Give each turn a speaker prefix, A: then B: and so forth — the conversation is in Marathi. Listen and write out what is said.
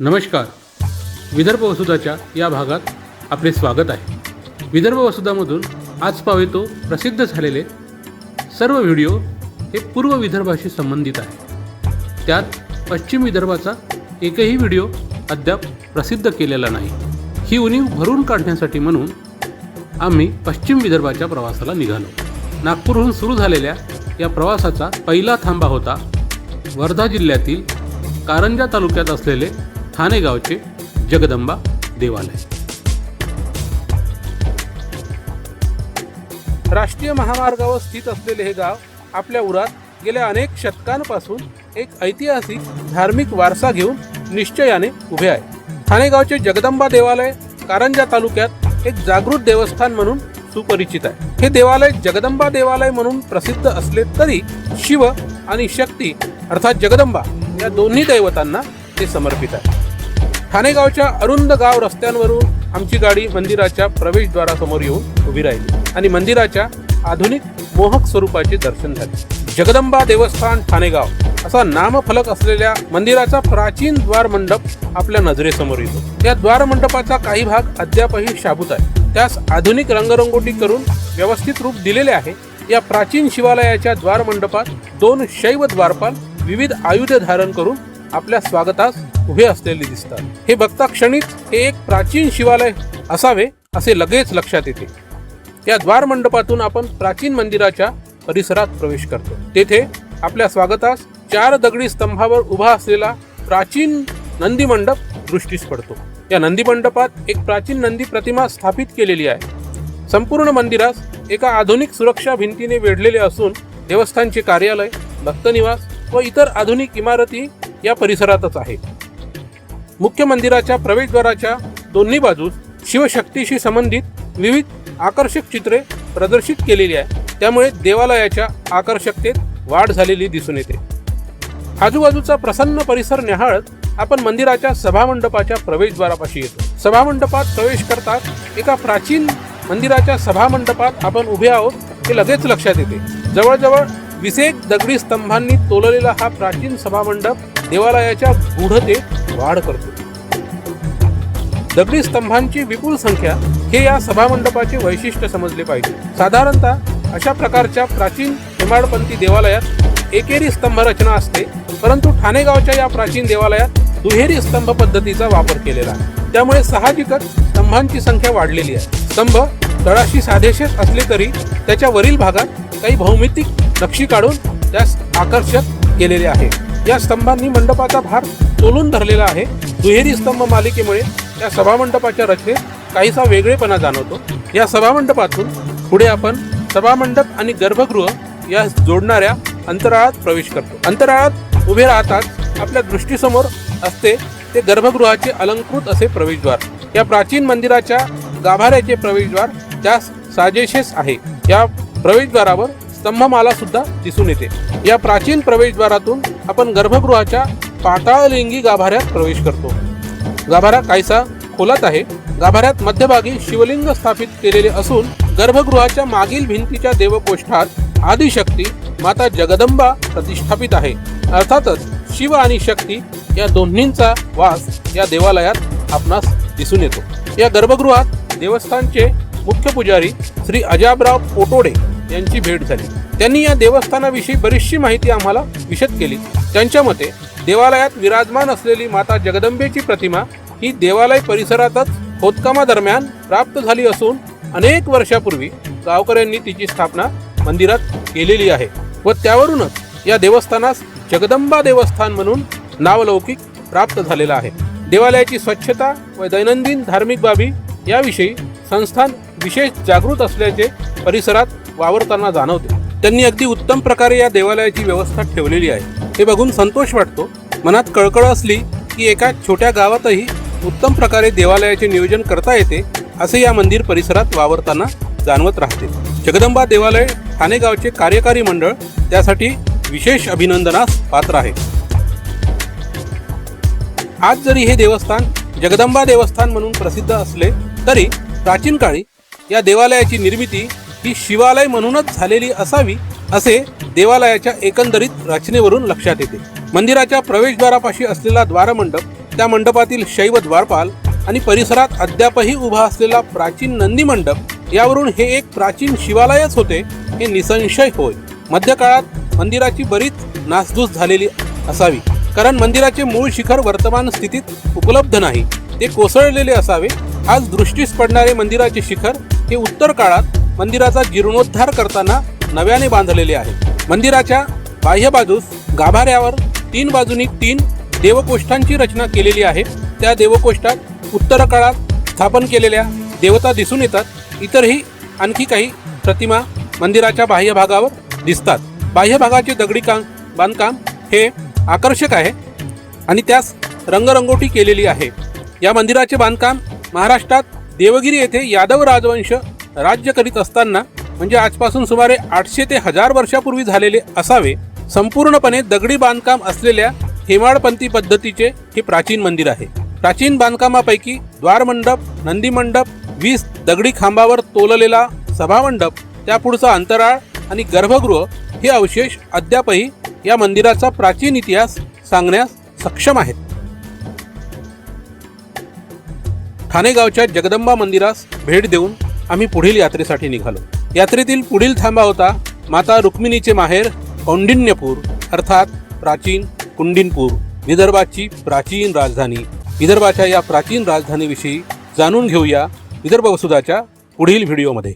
A: नमस्कार. विदर्भ वसुधाच्या या भागात आपले स्वागत आहे. विदर्भ वसुधामधून आज पावेतो प्रसिद्ध झालेले सर्व व्हिडिओ हे पूर्व विदर्भाशी संबंधित आहे. त्यात पश्चिम विदर्भाचा एकही व्हिडिओ अद्याप प्रसिद्ध केलेला नाही. ही उणीव भरून काढण्यासाठी म्हणून आम्ही पश्चिम विदर्भाच्या प्रवासाला निघालो. नागपूरहून सुरू झालेल्या या प्रवासाचा पहिला थांबा होता वर्धा जिल्ह्यातील कारंजा तालुक्यात असलेले ठाणे गावचे जगदंबा देवालय. राष्ट्रीय महामार्गावर स्थित असलेले हे गाव आपल्या उरात गेल्या अनेक शतकांपासून एक ऐतिहासिक धार्मिक वारसा घेऊन निश्चयाने उभे आहे. ठाणे गावचे जगदंबा देवालय कारंजा तालुक्यात एक जागृत देवस्थान म्हणून सुपरिचित आहे. हे देवालय जगदंबा देवालय म्हणून प्रसिद्ध असले तरी शिव आणि शक्ती अर्थात जगदंबा या दोन्ही दैवतांना ते समर्पित आहे. ठाणेगावच्या अरुंद गाव रस्त्यांवरून आमची गाडी मंदिराच्या प्रवेशद्वारासमोर येऊन उभी राहिली आणि मंदिराच्या आधुनिक मोहक स्वरूपाचे दर्शन झाले. जगदंबा देवस्थान ठाणेगाव असा नामफलक असलेल्या मंदिराचा प्राचीन द्वार मंडप आपल्या नजरेसमोर येतो. या द्वार मंडपाचा काही भाग अद्यापही शाबूत आहे. त्यास आधुनिक रंगरंगोटी करून व्यवस्थित रूप दिलेले आहे. या प्राचीन शिवालयाच्या द्वार मंडपात दोन शैव द्वारपाल विविध आयुध धारण करून आपल्या स्वागतास उभे असलेले दिसतात. हे बघता क्षणीच हे एक प्राचीन शिवालय असावे असे लगेच लक्षात येते. या द्वार मंडपातून आपण प्राचीन मंदिराच्या परिसरात प्रवेश करतो. तेथे आपल्या स्वागतास चार दगडी स्तंभावर उभा असलेला प्राचीन नंदी मंडप दृष्टीस पडतो. या नंदी मंडपात एक प्राचीन नंदी प्रतिमा स्थापित केलेली आहे. संपूर्ण मंदिरास एका आधुनिक सुरक्षा भिंतीने वेढलेले असून देवस्थानचे कार्यालय भक्तनिवास व इतर आधुनिक इमारती या परिसरातच आहे. मुख्य मंदिराच्या प्रवेशद्वाराच्या दोन्ही बाजूस शिवशक्तीशी संबंधित विविध आकर्षक चित्रे प्रदर्शित केलेली आहे त्यामुळे देवालयाच्या आकर्षकतेत वाढ झालेली दिसून येते. आजूबाजूचा प्रसन्न परिसर निहाळत आपण मंदिराच्या सभामंडपाच्या प्रवेशद्वारापाशी येतो. सभामंडपात प्रवेश करतात एका प्राचीन मंदिराच्या सभामंडपात आपण उभे आहोत हे लगेच लक्षात येते. जवळजवळ विसेक दगडी स्तंभांनी तोललेला हा प्राचीन सभामंडप देवालयाच्या गूढतेत वाढ करतो. दगडी स्तंभांची विपुल संख्या हे या सभामंडपाचे वैशिष्ट्य समजले पाहिजे. साधारणतः अशा प्रकारच्या प्राचीन हेमाडपंथी देवालयात एकेरी स्तंभ रचना असते परंतु ठाणेगावच्या या प्राचीन देवालयात दुहेरी स्तंभ पद्धतीचा वापर केलेला आहे. त्यामुळे साहजिकच स्तंभांची संख्या वाढलेली आहे. स्तंभ तळाशी साधेशेच असले तरी त्याच्या वरील भागात काही भौमितिक नक्षी काढून त्यास आकर्षक केलेले आहे. या स्तंभांनी मंडपाचा भार तोलून धरलेला आहे. दुहेरी स्तंभ मालिकेमुळे या सभामंडपाच्या रचनेत काहीसा वेगळेपणा जाणवतो. या सभामंडपातून पुढे आपण सभामंडप आणि गर्भगृह या जोडणाऱ्या अंतराळात प्रवेश करतो. अंतराळात उभे राहताच आपल्या दृष्टीसमोर असते ते गर्भगृहाचे अलंकृत असे प्रवेशद्वार. या प्राचीन मंदिराच्या गाभाऱ्याचे प्रवेशद्वार त्यास साजेशेस आहे या प्रवेशद्वारावर स्तंभमाला सुद्धा दिसून येते. या प्राचीन प्रवेशद्वारातून आपण गर्भगृहाच्या पाताळलिंगी गाभाऱ्यात प्रवेश करतो. गाभारा कायसा खोलात आहे. गाभाऱ्यात मध्यभागी शिवलिंग स्थापित केलेले असून गर्भगृहाच्या मागील भिंतीच्या देवकोष्ठात आदिशक्ती माता जगदंबा प्रतिष्ठापित आहे. अर्थातच शिव आणि शक्ती या दोन्हींचा वास या देवालयात आपणास दिसून येतो. या गर्भगृहात देवस्थानचे मुख्य पुजारी श्री अजाबराव पोटोडे यांची भेट झाली. त्यांनी या देवस्थानाविषयी बरीचशी माहिती आम्हाला विशद केली. त्यांच्या मते देवालयात विराजमान असलेली माता जगदंबेची प्रतिमा ही देवालय परिसरातच खोदकामादरम्यान प्राप्त झाली असून अनेक वर्षापूर्वी गावकऱ्यांनी तिची स्थापना मंदिरात केलेली आहे व त्यावरूनच या देवस्थानास जगदंबा देवस्थान म्हणून नावलौकिक प्राप्त झालेला आहे. देवालयाची स्वच्छता व दैनंदिन धार्मिक बाबी याविषयी संस्थान विशेष जागृत असल्याचे परिसरात वावरताना जाणवते. त्यांनी अगदी उत्तम प्रकारे या देवालयाची व्यवस्था ठेवलेली आहे. हे बघून संतोष वाटतो. मनात कळकळ असली की एका छोट्या गावातही उत्तम प्रकारे देवालयाचे नियोजन करता येते असे या मंदिर परिसरात वावरताना जाणवत राहते. जगदंबा देवालय ठाणे गावचे कार्यकारी मंडळ त्यासाठी विशेष अभिनंदनास पात्र आहे. आज जरी हे देवस्थान जगदंबा देवस्थान म्हणून प्रसिद्ध असले तरी प्राचीन काळी या देवालयाची निर्मिती ही शिवालय म्हणूनच झालेली असावी असे देवालयाच्या एकंदरीत रचनेवरून लक्षात येते. मंदिराच्या प्रवेशद्वारापाशी असलेला द्वारमंडप त्या मंडपातील शैव द्वारपाल आणि परिसरात अद्यापही उभा असलेला प्राचीन नंदी मंडप यावरून हे एक प्राचीन शिवालयच होते हे निसंशय होय. मध्यकाळात मंदिराची बरीच नासधूस झालेली असावी. कारण मंदिराचे मूळ शिखर वर्तमान स्थितीत उपलब्ध नाही. ते कोसळलेले असावे. आज दृष्टीस पडणारे मंदिराचे शिखर हे उत्तर काळात मंदिराचा जीर्णोद्धार करताना नव्याने बांधलेले आहे. मंदिराच्या बाह्य बाजूस गाभाऱ्यावर तीन बाजूनी तीन देवकोष्ठांची रचना केलेली आहे. त्या देवकोष्ठात उत्तर काळात स्थापन केलेल्या देवता दिसून येतात. इतरही आणखी काही प्रतिमा मंदिराच्या बाह्य भागावर दिसतात. बाह्य भागाचे दगडी काम बांधकाम हे आकर्षक आहे आणि त्यास रंगरंगोटी केलेली आहे. या मंदिराचे बांधकाम महाराष्ट्रात देवगिरी येथे यादव राजवंश राज्य करीत असताना म्हणजे आजपासून सुमारे आठशे ते हजार वर्षापूर्वी झालेले असावे संपूर्णपणे दगडी बांधकाम असलेल्या हेमाडपंथी पद्धतीचे हे प्राचीन मंदिर आहे. प्राचीन बांधकामापैकी द्वारमंडप नंदीमंडप वीस दगडी खांबावर तोललेला सभामंडप त्यापुढचा अंतराळ आणि गर्भगृह हे अवशेष अद्यापही या मंदिराचा प्राचीन इतिहास सांगण्यास सक्षम आहेत. ठाणेगावच्या जगदंबा मंदिरास भेट देऊन आम्ही पुढील यात्रेसाठी निघालो. यात्रेतील पुढील थांबा होता माता रुक्मिणीचे माहेर कौंडिन्यपूर अर्थात प्राचीन कुंडिनपूर विदर्भाची प्राचीन राजधानी. विदर्भाच्या या प्राचीन राजधानीविषयी जाणून घेऊया विदर्भ वसुधाच्या पुढील व्हिडिओमध्ये.